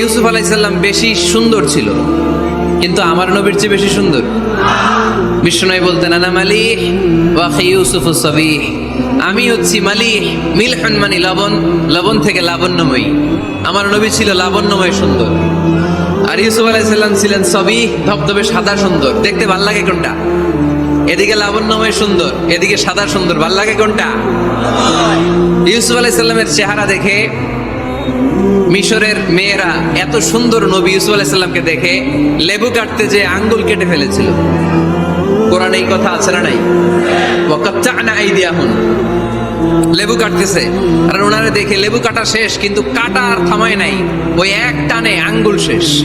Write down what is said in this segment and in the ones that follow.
ইউসুফ আলাইসাল্লাম বেশি সুন্দর ছিল, কিন্তু আমার নবীর চেয়ে বেশি সুন্দর। বিষ্ণু বলতেন, আনা মালিহ ওয়াখি ইউসুফ সবিহ আমি হচ্ছি মালিহ, মিলহন মানে লবণ লবণ থেকে লাবণ্যময়ী। আমার নবী ছিল লাবণ্যময় সুন্দর। আর ইউসুফ আলাইসাল্লাম ছিলেন সবই ধবধবে সাদা সুন্দর। দেখতে ভালো লাগে কোনটা? এদিকে লাবণ্যময় সুন্দর, এদিকে সাদা সুন্দর। ভালো লাগে কোনটা? ইউসুফ আলাইসাল্লামের চেহারা দেখে মিশরের মেয়েরা এত সুন্দর নবী ইউসুফ আলাইসাল্লামকে দেখে লেবু কাটতে যে আঙ্গুল কেটে ফেলেছিল। কোরআন এই কথা আছে না নাই? দিয়া হন লেবু কাটতেছে। আর ওনারে দেখে লেবু কাটা শেষ, কিন্তু কাটা আর থামায় নাই। ওই এক টানে আঙ্গুল শেষ।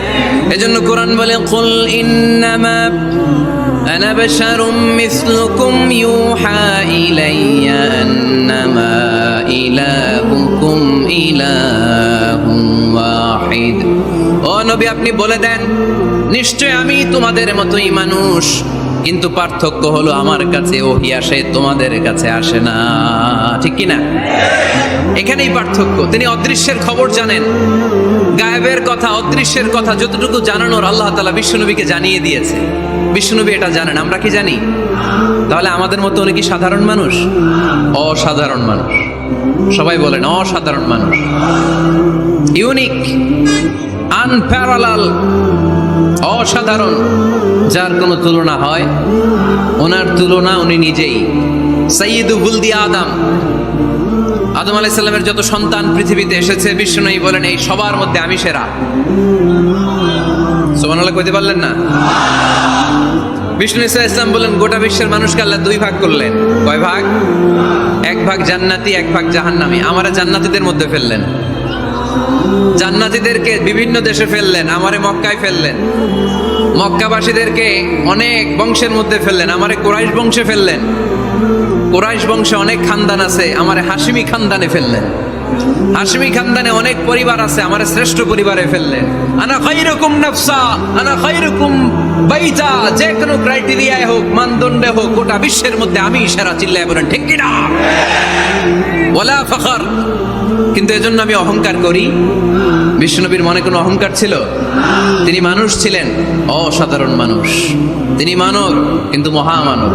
এজন্য কোরআন বলে, কুল ইন্নামা আনা বাশারুম মিসলুকুম ইউহা ইলাইয়া আন্নামা ইলাহুকুম ইলাহুম ওয়াহিদ। ও নবী, আপনি বলে দেন, নিশ্চয় আমি তোমাদের মতোই মানুষ। কিন্তু পার্থক্য হলো আমার কাছে ওহি আসে, তোমাদের কাছে আসে না। ঠিক কি না এখানেই পার্থক্য। তিনি অদৃশ্যের খবর জানেন। গায়েবের কথা, অদৃশ্যের কথা যতটুকু জানানোর আল্লাহ তালা বিশ্বনবীকে জানিয়ে দিয়েছে। বিশ্বনবী এটা জানেন, আমরা কি জানি? তাহলে আমাদের মতো উনি কি সাধারণ মানুষ? অসাধারণ মানুষ। সবাই বলেন, অসাধারণ মানুষ। ইউনিক, আনপ্যারালাল অসাধারণ। যার কোনো তুলনা হয়, ওনার তুলনা উনি নিজেই। সৈয়দু বুলদি আদম। আদম আলাইসাল্লামের যত সন্তান পৃথিবীতে এসেছে বিশ্ব বিষ্ণু বলেন, এই সবার মধ্যে আমি সেরা। সোমানাল্লাহ কইতে পারলেন না? বিষ্ণু ইসা ইসলাম বলেন, গোটা বিশ্বের মানুষকে আল্লাহ দুই ভাগ করলেন। কয় ভাগ? এক ভাগ জান্নাতি, এক ভাগ জাহান্নামি। আমারা জান্নাতীদের মধ্যে ফেললেন। জান্নাতীদেরকে বিভিন্ন দেশে ফেললেন, আমারে মক্কায় ফেললেন। মক্কাবাসীদেরকে অনেক বংশের মধ্যে ফেললেন, আমারে কোরাইশ বংশে ফেললেন। কোরাইশ বংশে অনেক খানদান আছে, আমারে হাসিমি খানদানে ফেললেন। হাসিমি খানদানে অনেক পরিবার আছে, আমার শ্রেষ্ঠ পরিবারে ফেললেন। আনা খাইরকুম নাফসা, আনা খাইরকুম বাইতা, যে কোনো ক্রাইটেরিয়ায় হোক, মানদণ্ডে হোক, গোটা বিশ্বের মধ্যে আমি সেরা চিল্লায় বলেন, ঠিক কিনা? ওলা ফখর। কিন্তু এজন্য আমি অহংকার করি। বিষ্ণুনবীর মনে কোনো অহংকার ছিল? তিনি মানুষ ছিলেন, অসাধারণ মানুষ। তিনি মানব, কিন্তু মহামানব।